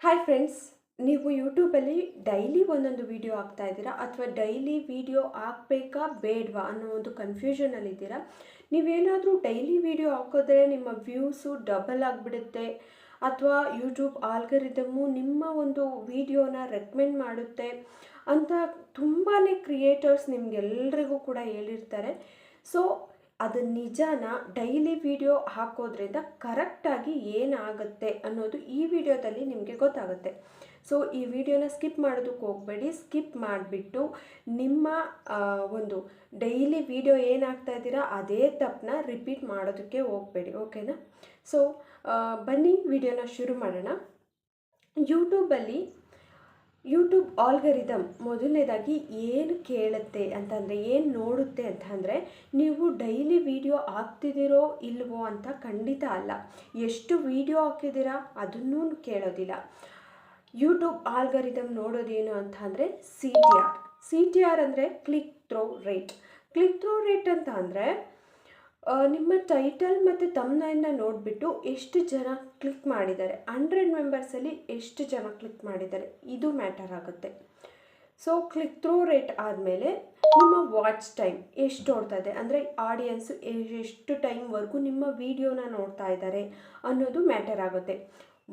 Hi friends ನೀವು ಯೂಟ್ಯೂಬಲ್ಲಿ daily ಒಂದೊಂದು ವಿಡಿಯೋ ಹಾಕ್ತಾ ಇದ್ದೀರಾ? ಅಥವಾ ಡೈಲಿ ವಿಡಿಯೋ ಹಾಕ್ಬೇಕಾ, ಬೇಡವಾ ಅನ್ನೋ ಒಂದು ಕನ್ಫ್ಯೂಷನಲ್ಲಿದ್ದೀರಾ ನೀವೇನಾದರೂ ಡೈಲಿ ವಿಡಿಯೋ ಹಾಕಿದ್ರೆ ನಿಮ್ಮ ವ್ಯೂಸು ಡಬಲ್ ಆಗಿಬಿಡುತ್ತೆ. ಅಥವಾ ಯೂಟ್ಯೂಬ್ ಆಲ್ಗರಿದಮ್ಮು ನಿಮ್ಮ ಒಂದು ವಿಡಿಯೋನ ರೆಕಮೆಂಡ್ ಮಾಡುತ್ತೆ ಅಂತ ತುಂಬಾ ಕ್ರಿಯೇಟರ್ಸ್ ನಿಮಗೆಲ್ರಿಗೂ ಕೂಡ ಹೇಳಿರ್ತಾರೆ. ಸೊ ಅದು ನಿಜಾನ? ಡೈಲಿ ವಿಡಿಯೋ ಹಾಕೋದ್ರಿಂದ ಕರೆಕ್ಟಾಗಿ ಏನಾಗುತ್ತೆ ಅನ್ನೋದು ಈ ವಿಡಿಯೋದಲ್ಲಿ ನಿಮಗೆ ಗೊತ್ತಾಗುತ್ತೆ. ಸೊ ಈ ವಿಡಿಯೋನ ಸ್ಕಿಪ್ ಮಾಡೋದಕ್ಕೆ ಹೋಗಬೇಡಿ. ಸ್ಕಿಪ್ ಮಾಡಿಬಿಟ್ಟು ನಿಮ್ಮ ಒಂದು ಡೈಲಿ ವಿಡಿಯೋ ಏನಾಗ್ತಾ ಇದ್ದೀರಾ ಅದೇ ತಪ್ಪನ್ನ ರಿಪೀಟ್ ಮಾಡೋದಕ್ಕೆ ಹೋಗಬೇಡಿ ಓಕೆನಾ ಸೊ ಬನ್ನಿ, ವಿಡಿಯೋನ ಶುರು ಮಾಡೋಣ. ಯೂಟ್ಯೂಬಲ್ಲಿ ಯೂಟ್ಯೂಬ್ ಆಲ್ಗರಿದಮ್ ಮೊದಲನೇದಾಗಿ ಏನು ಕೇಳುತ್ತೆ ಅಂತಂದರೆ, ಏನು ನೋಡುತ್ತೆ ಅಂತ ಅಂದರೆ, ನೀವು ಡೈಲಿ ವಿಡಿಯೋ ಹಾಕ್ತಿದ್ದೀರೋ ಇಲ್ವೋ ಅಂತ ಖಂಡಿತ ಅಲ್ಲ. ಎಷ್ಟು ವಿಡಿಯೋ ಹಾಕಿದ್ದೀರಾ ಅದನ್ನೂ ಕೇಳೋದಿಲ್ಲ. ಯೂಟ್ಯೂಬ್ ಆಲ್ಗರಿದಮ್ ನೋಡೋದೇನು ಅಂತ ಅಂದರೆ C T R C T R ಅಂದರೆ click through rate click through rate ಅಂತ ಅಂದರೆ ನಿಮ್ಮ ಟೈಟಲ್ ಮತ್ತು ತಮ್ನೈನ್ನ ನೋಡಿಬಿಟ್ಟು ಎಷ್ಟು ಜನ ಕ್ಲಿಕ್ ಮಾಡಿದ್ದಾರೆ? ಹಂಡ್ರೆಡ್ ಮೆಂಬರ್ಸಲ್ಲಿ ಎಷ್ಟು ಜನ ಕ್ಲಿಕ್ ಮಾಡಿದ್ದಾರೆ? ಇದು ಮ್ಯಾಟರ್ ಆಗುತ್ತೆ. ಸೊ ಕ್ಲಿಕ್ ಥ್ರೂ ರೇಟ್ ಆದಮೇಲೆ ನಿಮ್ಮ ವಾಚ್ ಟೈಮ್ ಎಷ್ಟು ನೋಡ್ತಾ ಇದೆ ಅಂದರೆ ಆಡಿಯನ್ಸು ಎಷ್ಟು ಟೈಮ್ವರೆಗೂ ನಿಮ್ಮ ವಿಡಿಯೋನ ನೋಡ್ತಾ ಇದ್ದಾರೆ ಅನ್ನೋದು ಮ್ಯಾಟರ್ ಆಗುತ್ತೆ.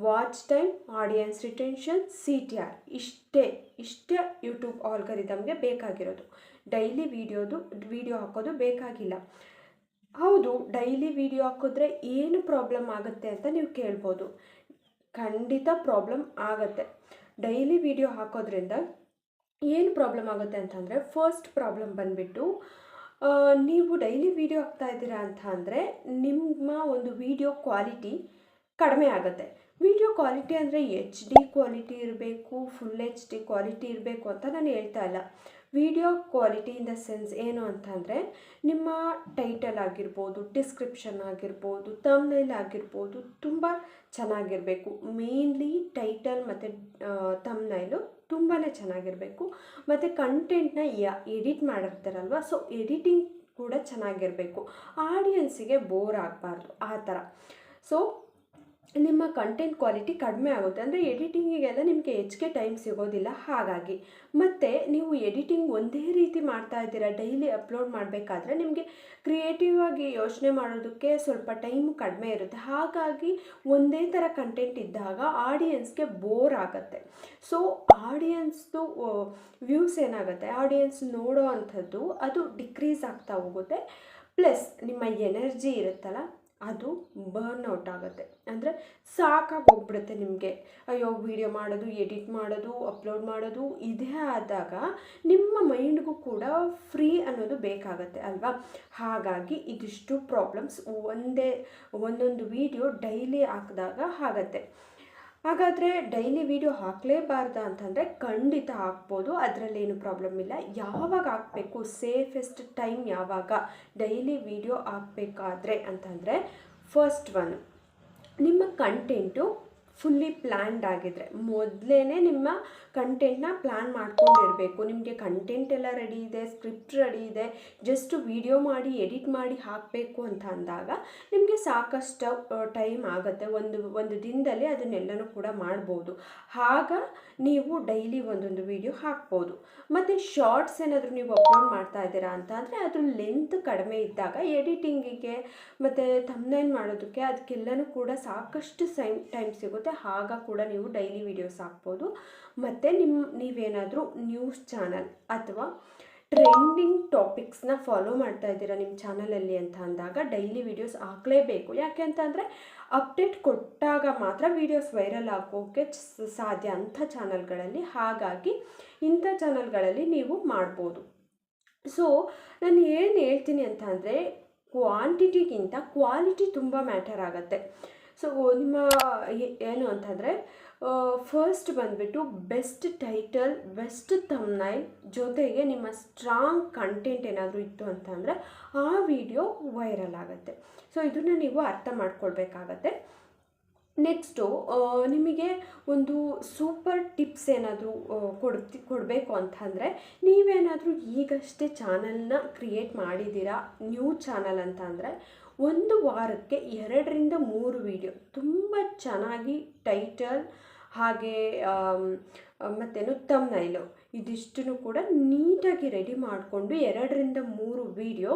Watch time audience retention C T R ಇಷ್ಟೇ ಇಷ್ಟೇ ಯೂಟ್ಯೂಬ್ ಆಲ್ಗರಿದಮ್ಗೆ ಬೇಕಾಗಿರೋದು. ಡೈಲಿ ವಿಡಿಯೋದು ವಿಡಿಯೋ ಹಾಕೋದು ಬೇಕಾಗಿಲ್ಲ. ಹೌದು, ಡೈಲಿ ವಿಡಿಯೋ ಹಾಕಿದ್ರೆ ಏನು ಪ್ರಾಬ್ಲಮ್ ಆಗುತ್ತೆ ಅಂತ ನೀವು ಕೇಳ್ಬೋದು. ಖಂಡಿತ ಪ್ರಾಬ್ಲಮ್ ಆಗುತ್ತೆ. ಡೈಲಿ ವಿಡಿಯೋ ಹಾಕೋದ್ರಿಂದ ಏನು ಪ್ರಾಬ್ಲಮ್ ಆಗುತ್ತೆ ಅಂತಂದರೆ, ಫಸ್ಟ್ ಪ್ರಾಬ್ಲಮ್ ಬಂದುಬಿಟ್ಟು ನೀವು ಡೈಲಿ ವಿಡಿಯೋ ಹಾಕ್ತಾ ಇದ್ದೀರಾ ಅಂತ ಅಂದರೆ, ನಿಮ್ಮ ಒಂದು ವಿಡಿಯೋ ಕ್ವಾಲಿಟಿ ಕಡಿಮೆ ಆಗುತ್ತೆ. ವಿಡಿಯೋ ಕ್ವಾಲಿಟಿ ಅಂದರೆ ಎಚ್ ಡಿ ಕ್ವಾಲಿಟಿ ಇರಬೇಕು ಫುಲ್ ಎಚ್ ಡಿ ಕ್ವಾಲಿಟಿ ಇರಬೇಕು ಅಂತ ನಾನು ಹೇಳ್ತಾ ಇಲ್ಲ. Video quality in the sense ಏನು ಅಂತಂದರೆ ನಿಮ್ಮ ಟೈಟಲ್ ಆಗಿರ್ಬೋದು, ಡಿಸ್ಕ್ರಿಪ್ಷನ್ ಆಗಿರ್ಬೋದು ತಮ್ನೈಲ್ ಆಗಿರ್ಬೋದು ತುಂಬ ಚೆನ್ನಾಗಿರಬೇಕು. ಮೇನ್ಲಿ ಟೈಟಲ್ ಮತ್ತು ತಮ್ನೈಲು ತುಂಬಾ ಚೆನ್ನಾಗಿರಬೇಕು. ಮತ್ತು ಕಂಟೆಂಟ್ನ ಯಾ ಎಡಿಟ್ ಮಾಡಿರ್ತಾರಲ್ವ ಸೊ ಎಡಿಟಿಂಗ್ ಕೂಡ ಚೆನ್ನಾಗಿರಬೇಕು. ಆಡಿಯನ್ಸಿಗೆ ಬೋರ್ ಆಗಬಾರ್ದು, ಆ ಥರ. ಸೊ ನಿಮ್ಮ ಕಂಟೆಂಟ್ ಕ್ವಾಲಿಟಿ ಕಡಿಮೆ ಆಗುತ್ತೆ. ಅಂದರೆ ಎಡಿಟಿಂಗಿಗೆಲ್ಲ ನಿಮಗೆ ಹೆಚ್ಚಿಗೆ ಟೈಮ್ ಸಿಗೋದಿಲ್ಲ. ಹಾಗಾಗಿ ಮತ್ತು ನೀವು ಎಡಿಟಿಂಗ್ ಒಂದೇ ರೀತಿ ಮಾಡ್ತಾ ಇದ್ದೀರಾ ಡೈಲಿ ಅಪ್ಲೋಡ್ ಮಾಡಬೇಕಾದ್ರೆ ನಿಮಗೆ ಕ್ರಿಯೇಟಿವ್ ಆಗಿ ಯೋಚನೆ ಮಾಡೋದಕ್ಕೆ ಸ್ವಲ್ಪ ಟೈಮ್ ಕಡಿಮೆ ಇರುತ್ತೆ. ಹಾಗಾಗಿ ಒಂದೇ ಥರ ಕಂಟೆಂಟ್ ಇದ್ದಾಗ ಆಡಿಯನ್ಸ್ಗೆ ಬೋರ್ ಆಗುತ್ತೆ. ಸೊ ಆಡಿಯನ್ಸ್ದು ವ್ಯೂಸ್ ಏನಾಗುತ್ತೆ? ಆಡಿಯನ್ಸ್ ನೋಡೋ ಅಂಥದ್ದು ಅದು ಡಿಕ್ರೀಸ್ ಆಗ್ತಾ ಹೋಗುತ್ತೆ. ಪ್ಲಸ್ ನಿಮ್ಮ ಎನರ್ಜಿ ಇರುತ್ತಲ್ಲ. ಅದು ಬರ್ನ್ ಔಟ್ ಆಗುತ್ತೆ. ಅಂದರೆ ಸಾಕಾಗಿ ಹೋಗ್ಬಿಡುತ್ತೆ ನಿಮಗೆ. ಅಯ್ಯೋ ವಿಡಿಯೋ ಮಾಡೋದು ಎಡಿಟ್ ಮಾಡೋದು ಅಪ್ಲೋಡ್ ಮಾಡೋದು ಇದೇ ಆದಾಗ ನಿಮ್ಮ ಮೈಂಡ್ಗೂ ಕೂಡ ಫ್ರೀ ಅನ್ನೋದು ಬೇಕಾಗತ್ತೆ ಅಲ್ವಾ? ಹಾಗಾಗಿ ಇದಿಷ್ಟು ಪ್ರಾಬ್ಲಮ್ಸ್ ಒಂದೇ, ಒಂದೊಂದು ವಿಡಿಯೋ ಡೈಲಿ ಹಾಕಿದಾಗ ಆಗತ್ತೆ. ಹಾಗಾದರೆ ಡೈಲಿ ವಿಡಿಯೋ ಹಾಕಲೇಬಾರ್ದ ಅಂತಂದರೆ ಖಂಡಿತ ಹಾಕ್ಬೋದು. ಅದರಲ್ಲೇನು ಪ್ರಾಬ್ಲಮ್ ಇಲ್ಲ. ಯಾವಾಗ ಹಾಕಬೇಕು? ಸೇಫೆಸ್ಟ್ ಟೈಮ್ ಯಾವಾಗ ಡೈಲಿ ವಿಡಿಯೋ ಹಾಕಬೇಕಾದ್ರೆ ಅಂತಂದರೆ ಫಸ್ಟ್ ಒನ್ ನಿಮ್ಮ ಕಂಟೆಂಟು ಫುಲ್ಲಿ ಪ್ಲ್ಯಾನ್ಡ್ ಆಗಿದ್ರೆ. ಮೊದಲೇ ನಿಮ್ಮ ಕಂಟೆಂಟ್ನ ಪ್ಲ್ಯಾನ್ ಮಾಡ್ಕೊಂಡಿರಬೇಕು. ನಿಮಗೆ ಕಂಟೆಂಟ್ ಎಲ್ಲ ರೆಡಿ ಇದೆ ಸ್ಕ್ರಿಪ್ಟ್ ರೆಡಿ ಇದೆ ಜಸ್ಟ್ ವಿಡಿಯೋ ಮಾಡಿ ಎಡಿಟ್ ಮಾಡಿ ಹಾಕಬೇಕು ಅಂತ ಅಂದಾಗ ನಿಮಗೆ ಸಾಕಷ್ಟು ಟೈಮ್ ಆಗುತ್ತೆ. ಒಂದು ಒಂದು ದಿನದಲ್ಲಿ ಅದನ್ನೆಲ್ಲನೂ ಕೂಡ ಮಾಡ್ಬೋದು. ಆಗ ನೀವು ಡೈಲಿ ಒಂದೊಂದು ವಿಡಿಯೋ ಹಾಕ್ಬೋದು. ಮತ್ತು ಶಾರ್ಟ್ಸ್ ಏನಾದರೂ ನೀವು ಅಪ್ಲೋಡ್ ಮಾಡ್ತಾ ಇದ್ದೀರಾ ಅಂತ ಅಂದರೆ ಅದ್ರ ಲೆಂತ್ ಕಡಿಮೆ ಇದ್ದಾಗ ಎಡಿಟಿಂಗಿಗೆ ಮತ್ತು ಥಂಬ್ನೈಲ್ ಮಾಡೋದಕ್ಕೆ ಅದಕ್ಕೆಲ್ಲನೂ ಕೂಡ ಸಾಕಷ್ಟು ಸೈಮ್ ಟೈಮ್ ಸಿಗುತ್ತೆ. ಆಗ ಕೂಡ ನೀವು ಡೈಲಿ ವಿಡಿಯೋಸ್ ಹಾಕ್ಬೋದು. ಮತ್ತು ನಿಮ್ಮ ನೀವೇನಾದರೂ ನ್ಯೂಸ್ ಚಾನಲ್ ಅಥವಾ ಟ್ರೆಂಡಿಂಗ್ ಟಾಪಿಕ್ಸ್ನ ಫಾಲೋ ಮಾಡ್ತಾ ಇದ್ದೀರಾ ನಿಮ್ಮ ಚಾನಲಲ್ಲಿ ಅಂತ ಅಂದಾಗ ಡೈಲಿ ವಿಡಿಯೋಸ್ ಹಾಕಲೇಬೇಕು. ಯಾಕೆ ಅಂತಂದರೆ ಅಪ್ಡೇಟ್ ಕೊಟ್ಟಾಗ ಮಾತ್ರ ವೀಡಿಯೋಸ್ ವೈರಲ್ ಆಗೋಕ್ಕೆ ಸಾಧ್ಯ ಅಂಥ ಚಾನಲ್ಗಳಲ್ಲಿ ಹಾಗಾಗಿ ಇಂಥ ಚಾನಲ್ಗಳಲ್ಲಿ ನೀವು ಮಾಡ್ಬೋದು. ಸೊ ನಾನು ಏನು ಹೇಳ್ತೀನಿ ಅಂತ ಅಂದರೆ ಕ್ವಾಂಟಿಟಿಗಿಂತ ಕ್ವಾಲಿಟಿ ತುಂಬ ಮ್ಯಾಟರ್ ಆಗುತ್ತೆ. ಸೊ ನಿಮ್ಮ ಏನು ಅಂತಂದರೆ ಫಸ್ಟ್ ಬಂದುಬಿಟ್ಟು ಬೆಸ್ಟ್ ಟೈಟಲ್ ಬೆಸ್ಟ್ ತಮ್ನೈಲ್ ಜೊತೆಗೆ ನಿಮ್ಮ ಸ್ಟ್ರಾಂಗ್ ಕಂಟೆಂಟ್ ಏನಾದರೂ ಇತ್ತು ಅಂತಂದರೆ, ಆ ವಿಡಿಯೋ ವೈರಲ್ ಆಗುತ್ತೆ. ಸೊ ಇದನ್ನು ನೀವು ಅರ್ಥ ಮಾಡ್ಕೊಳ್ಬೇಕಾಗತ್ತೆ. ನೆಕ್ಸ್ಟು ನಿಮಗೆ ಒಂದು ಸೂಪರ್ ಟಿಪ್ಸ್ ಏನಾದರೂ ಕೊಡ್ತಿ, ಕೊಡಬೇಕು ಅಂತಂದರೆ, ನೀವೇನಾದರೂ ಈಗಷ್ಟೇ ಚಾನಲ್ನ ಕ್ರಿಯೇಟ್ ಮಾಡಿದ್ದೀರಾ ನ್ಯೂ ಚಾನಲ್ ಅಂತ ಅಂದರೆ ಒಂದು ವಾರಕ್ಕೆ ಎರಡರಿಂದ ಮೂರು ವಿಡಿಯೋ ತುಂಬ ಚೆನ್ನಾಗಿ ಟೈಟಲ್ ಹಾಗೆ ಮತ್ತೇನು ತಮ್ನೈಲು ಇದಿಷ್ಟನ್ನು ಕೂಡ ನೀಟಾಗಿ ರೆಡಿ ಮಾಡಿಕೊಂಡು ಎರಡರಿಂದ ಮೂರು ವೀಡಿಯೋ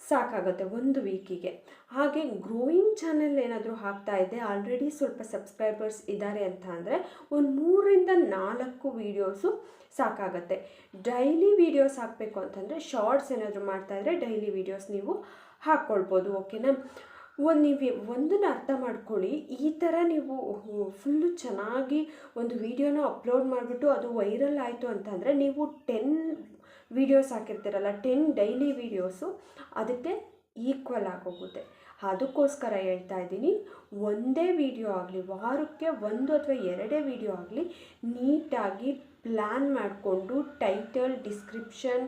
ಸಾಕಾಗುತ್ತೆ ಒಂದು ವೀಕಿಗೆ ಹಾಗೆ ಗ್ರೋಯಿಂಗ್ ಚಾನೆಲ್ ಏನಾದರೂ ಹಾಕ್ತಾ ಇದ್ದೆ ಆಲ್ರೆಡಿ ಸ್ವಲ್ಪ ಸಬ್ಸ್ಕ್ರೈಬರ್ಸ್ ಇದ್ದಾರೆ ಅಂತ ಅಂದರೆ ಒಂದು ಮೂರರಿಂದ ನಾಲ್ಕು ವೀಡಿಯೋಸು ಸಾಕಾಗತ್ತೆ. ಡೈಲಿ ವೀಡಿಯೋಸ್ ಹಾಕಬೇಕು ಅಂತಂದರೆ ಶಾರ್ಟ್ಸ್ ಏನಾದರೂ ಮಾಡ್ತಾಯಿದ್ರೆ ಡೈಲಿ ವೀಡಿಯೋಸ್ ನೀವು ಹಾಕ್ಕೊಳ್ಬೋದು ಓಕೆನಾ? ಒಂದು ನೀವು, ಒಂದನ್ನು ಅರ್ಥ ಮಾಡ್ಕೊಳ್ಳಿ. ಈ ಥರ ನೀವು ಫುಲ್ಲು ಚೆನ್ನಾಗಿ ಒಂದು ವೀಡಿಯೋನ ಅಪ್ಲೋಡ್ ಮಾಡಿಬಿಟ್ಟು ಅದು ವೈರಲ್ ಆಯಿತು ಅಂತಂದರೆ ನೀವು ಟೆನ್ ವೀಡಿಯೋಸ್ ಹಾಕಿರ್ತೀರಲ್ಲ ಟೆನ್ ಡೈಲಿ ವೀಡಿಯೋಸು ಅದಕ್ಕೆ ಈಕ್ವಲ್ ಆಗೋಗುತ್ತೆ. ಅದಕ್ಕೋಸ್ಕರ ಹೇಳ್ತಾ ಇದ್ದೀನಿ, ಒಂದೇ ವಿಡಿಯೋ ಆಗಲಿ, ವಾರಕ್ಕೆ ಒಂದು ಅಥವಾ ಎರಡೇ ವಿಡಿಯೋ ಆಗಲಿ, ನೀಟಾಗಿ ಪ್ಲ್ಯಾನ್ ಮಾಡಿಕೊಂಡು ಟೈಟಲ್ ಡಿಸ್ಕ್ರಿಪ್ಷನ್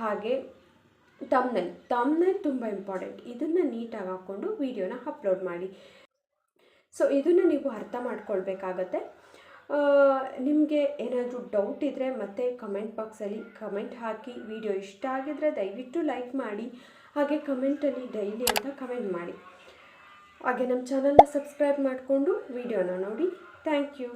ಹಾಗೆ ತಮ್ನೈಲ್ ತಮ್ನೈಲ್ ತುಂಬ ಇಂಪಾರ್ಟೆಂಟ್ ಇದನ್ನು ನೀಟಾಗಿ ಹಾಕ್ಕೊಂಡು ವೀಡಿಯೋನ ಅಪ್ಲೋಡ್ ಮಾಡಿ. ಸೊ ಇದನ್ನು ನೀವು ಅರ್ಥ ಮಾಡ್ಕೊಳ್ಬೇಕಾಗತ್ತೆ. ನಿಮಗೆ ಏನಾದರೂ ಡೌಟ್ ಇದ್ದರೆ ಮತ್ತೆ ಕಮೆಂಟ್ ಬಾಕ್ಸಲ್ಲಿ ಕಮೆಂಟ್ ಹಾಕಿ. ವಿಡಿಯೋ ಇಷ್ಟ ಆಗಿದ್ರೆ ದಯವಿಟ್ಟು ಲೈಕ್ ಮಾಡಿ. ಹಾಗೆ ಕಮೆಂಟಲ್ಲಿ ಡೈಲಿ ಅಂತ ಕಮೆಂಟ್ ಮಾಡಿ. ಹಾಗೆ ನಮ್ಮ ಚಾನಲ್ನ ಸಬ್ಸ್ಕ್ರೈಬ್ ಮಾಡಿಕೊಂಡು ವಿಡಿಯೋನ ನೋಡಿ. Thank you